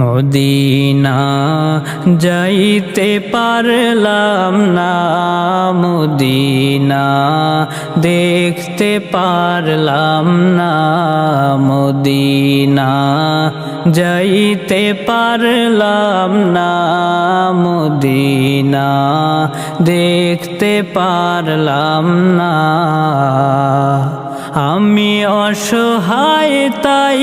Medina যাইতে পারলাম না, মদিনা দেখতে পারলাম না, মদিনা যাইতে পারলাম না, মদিনা দেখতে পারলাম না। আমি অসহায় তাই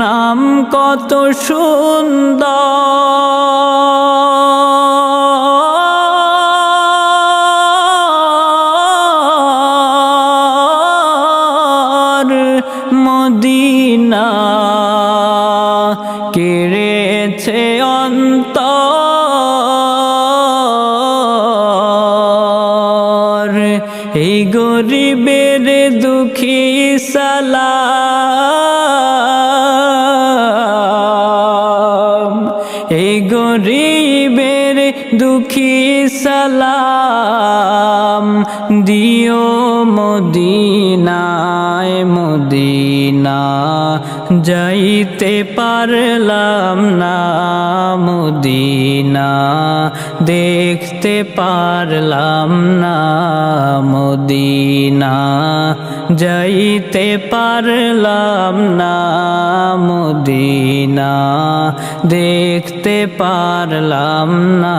নাম কত সুন্দর। কেড়েছে অন্তর। এই গরিবের দুঃখী সালাম এই গরিবের দুঃখী সালাম দিও মদিনায় মদিনা, যাইতে পারলাম না মদিনা, দেখতে পারলাম না মদিনা, যাইতে পারলাম না মদিনা, দেখতে পারলাম না